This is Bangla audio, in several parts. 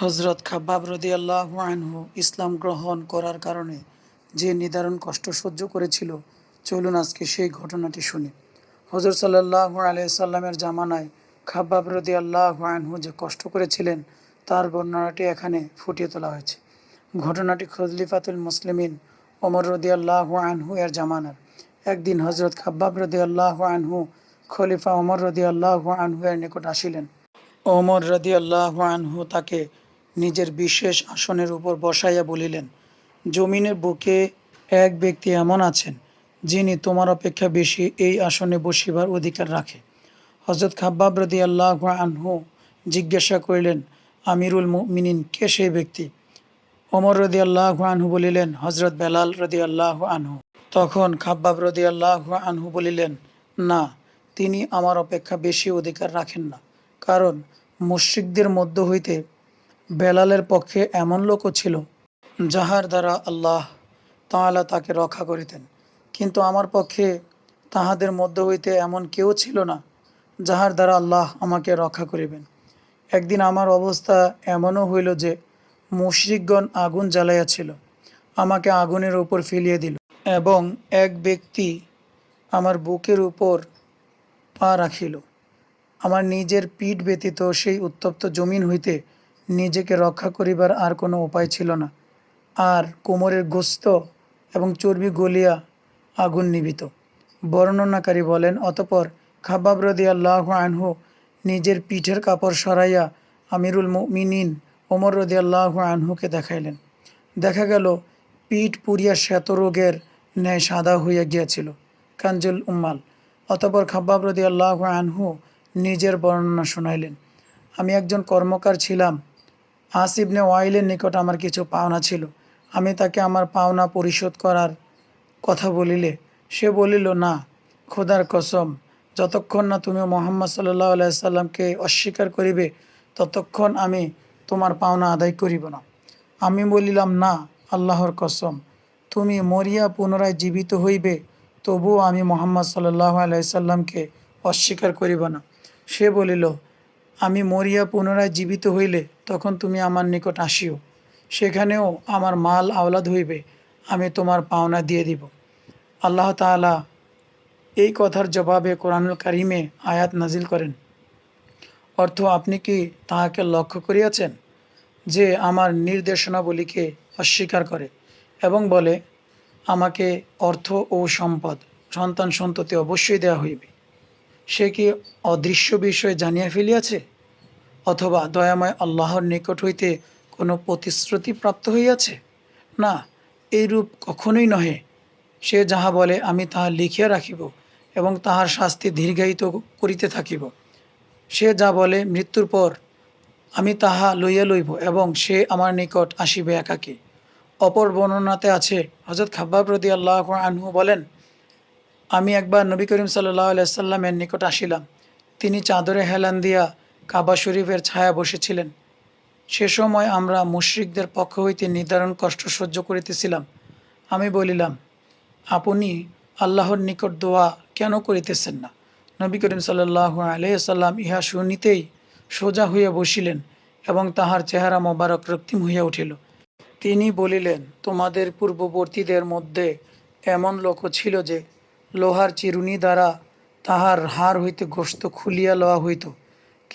হজরত খাব্বাব রদিয়াল্লাহ আনহু ইসলাম গ্রহণ করার কারণে যে নিদারুণ কষ্ট সহ্য করেছিল, চলুন আজকে সেই ঘটনাটি শুনি। হজরত সাল্লাহ আলিয়াল্লামের জামানায় খাব্বাব রদিয়াল্লাহ আনহু যে কষ্ট করেছিলেন, তার বর্ণনাটি এখানে ফুটিয়ে তোলা হয়েছে। ঘটনাটি খজলিফাতুল মুসলিমিন ওমর রদিয়াল্লাহ আনহু এর জামানার। একদিন হজরত খাব্বাব রদিয়াল্লাহ আনহু খলিফা ওমর রদিয়াল্লাহ আনহু এর নিকট আসিলেন। ওমর রদি আল্লাহ আনহু তাকে নিজের বিশেষ আসনের উপর বসাইয়া বলিলেন, জমিনের বুকে এক ব্যক্তি এমন আছেন, যিনি তোমার অপেক্ষা বেশি এই আসনে বসিবার অধিকার রাখে। হজরত খাব্বাব রদি আল্লাহ আনহু জিজ্ঞাসা করিলেন, আমিরুল মিনিন কে সেই ব্যক্তি? ওমর রদি আল্লাহ আনহু বলিলেন হজরত বেলাল রদি আল্লাহ আনহু। তখন খাব্বাব রদি আল্লাহ আনহু বলিলেন, না, তিনি আমার অপেক্ষা বেশি অধিকার রাখেন না, কারণ মুশ্রিকদের মধ্য হইতে বেলালের পক্ষে এমন লোকও ছিল, যাহার দ্বারা আল্লাহ তাআলা তাকে রক্ষা করিতেন। কিন্তু আমার পক্ষে তাহাদের মধ্য হইতে এমন কেউ ছিল না, যাহার দ্বারা আল্লাহ আমাকে রক্ষা করিবেন। একদিন আমার অবস্থা এমনও হইল যে মুশরিকগণ আগুন জ্বালাইয়াছিল, আমাকে আগুনের উপর ফেলিয়ে দিল এবং এক ব্যক্তি আমার বুকের উপর পা রাখিল। আমার নিজের পিঠ ব্যতীত সেই উত্তপ্ত জমিন হইতে নিজেকে রক্ষা করিবার আর কোনো উপায় ছিল না। আর কোমরের গোস্ত এবং চর্বি গলিয়া আগুন নিবিত বর্ণনাকারী বলেন, অতপর খাবাব রদি আল্লাহ আনহু নিজের পিঠের কাপড় সরাইয়া আমিরুল মিনিন ওমর রদি আল্লাহ আনহুকে দেখাইলেন। দেখা গেল, পিঠ পুরিয়া শ্বেত রোগের ন্যায় সাদা হইয়া গিয়াছিল, কাঞ্জুল উম্মাল। অতপর খাব্বাব রদি আল্লাহ আনহু নিজের বর্ণনা শোনাইলেন, আমি একজন কর্মকার ছিলাম আসিবনে ওয়াইলের নিকট আমার কিছু পাওনা ছিল। আমি তাকে আমার পাওনা পরিশোধ করার কথা বলিলে। সে বলিল, না, খোদার কসম, যতক্ষণ না তুমি মোহাম্মদ সাল্লাহ আলাইসাল্লামকে অস্বীকার করিবে, ততক্ষণ আমি তোমার পাওনা আদায় করিব না। আমি বলিলাম, না, আল্লাহর কসম, তুমি মরিয়া পুনরায় জীবিত হইবে, তবুও আমি মোহাম্মদ সাল্লাহ আলাইসাল্লামকে অস্বীকার করিব না। সে বলিল, আমি মরিয়া পুনরায় জীবিত হইলে তখন তুমি আমার নিকট আসিও। সেখানেও আমার মাল আওলাদ হইবে, আমি তোমার পাওনা দিয়ে দিব। আল্লাহ তাআলা এই কথার জবাবে কোরআনুল কারিমে আয়াত নাজিল করেন। অর্থ, আপনি কি তাহাকে লক্ষ্য করিয়াছেন যে আমার নির্দেশনাবলীকে অস্বীকার করে এবং বলে, আমাকে অর্থ ও সম্পদ, সন্তান সন্ততি অবশ্যই দেয়া হইবে। সে কি অদৃশ্য বিষয় জানিয়া ফেলিয়াছে? অথবা দয়াময় আল্লাহর নিকট হইতে কোনো প্রতিশ্রুতি প্রাপ্ত হইয়াছে? না, এইরূপ কখনোই নহে। সে যাহা বলে, আমি তাহা লিখিয়া রাখিব এবং তাহার শাস্তি দীর্ঘায়িত করিতে থাকিব। সে যা বলে, মৃত্যুর পর আমি তাহা লইয়া লইব এবং সে আমার নিকট আসিবে একাকী। অপর বর্ণনাতে আছে হজরত খাব্বাব রদি আল্লাহ আনহু বলেন, আমি একবার নবী করিম সাল্লাহ আলাইসাল্লামের নিকট আসিলাম। তিনি চাদরে হেলান দিয়া কাবা শরীফের ছায়া বসেছিলেন। সে সময় আমরা মুশ্রিকদের পক্ষ হইতে নির্ধারণ কষ্ট সহ্য করিতেছিলাম। আমি বলিলাম, আপনি আল্লাহর নিকট দোয়া কেন করিতেছেন না? নবী করিম সাল্লাহ আলাইসাল্লাম ইহা শুনিতেই সোজা হইয়া বসিলেন এবং তাহার চেহারা মোবারক রক্তিম হইয়া উঠিল। তিনি বলিলেন, তোমাদের পূর্ববর্তীদের মধ্যে এমন লোকও ছিল যে লোহার চিরুনি দ্বারা তাহার হার হইতে গোস্ত খুলিয়া লওয়া হইত।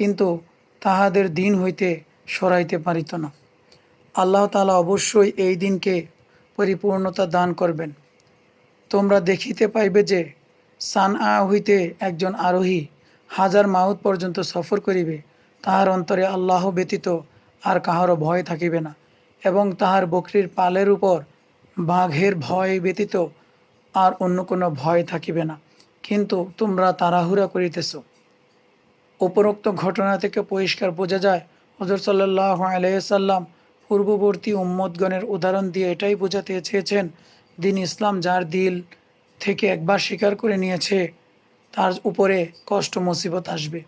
কিন্তু তাহাদের দিন হইতে সরাইতে পারিত না। আল্লাহ তালা অবশ্যই এই দিনকে পরিপূর্ণতা দান করবেন। তোমরা দেখিতে পাইবে যে সান আ হইতে একজন আরোহী হাজার মাউত পর্যন্ত সফর করিবে, তাহার অন্তরে আল্লাহ ব্যতীত আর কাহারও ভয় থাকিবে না এবং তাহার বকরির পালের উপর বাঘের ভয় ব্যতীত আর অন্য কোনো ভয় থাকিবে না। কিন্তু তোমরা তাড়াহুড়া করিতেছ। উপরোক্ত ঘটনা থেকে পরিষ্কার বোঝা যায়, হজর সাল্লাহ আলাইসাল্লাম পূর্ববর্তী উম্মদগণের উদাহরণ দিয়ে এটাই বোঝাতে চেয়েছেন, দিন ইসলাম যার দিল থেকে একবার স্বীকার করে নিয়েছে, তার উপরে কষ্ট মুসিবত আসবে।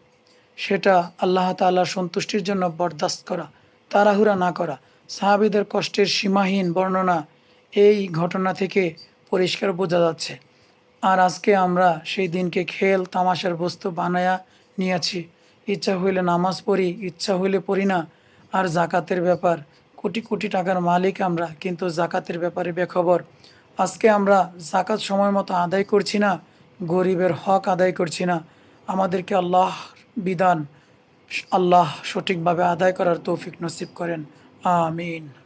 সেটা আল্লাহ তাল্লাহ সন্তুষ্টির জন্য বরদাস্ত করা, তাড়াহুড়া না করা, সাহাবিদের কষ্টের সীমাহীন বর্ণনা এই ঘটনা থেকে পরিষ্কার বোঝা যাচ্ছে। আর আজকে আমরা সেই দিনকে খেল, তামাশার বস্তু বানায়া নিয়েছি। ইচ্ছা হইলে নামাজ পড়ি, ইচ্ছা হইলে পড়ি না। আর জাকাতের ব্যাপার, কোটি কোটি টাকার মালিক আমরা, কিন্তু জাকাতের ব্যাপারে বেখবর। আজকে আমরা জাকাত সময় মতো আদায় করছি না, গরিবের হক আদায় করছি না। আমাদেরকে আল্লাহ বিধান, আল্লাহ সঠিকভাবে আদায় করার তৌফিক নসিব করেন। আমিন।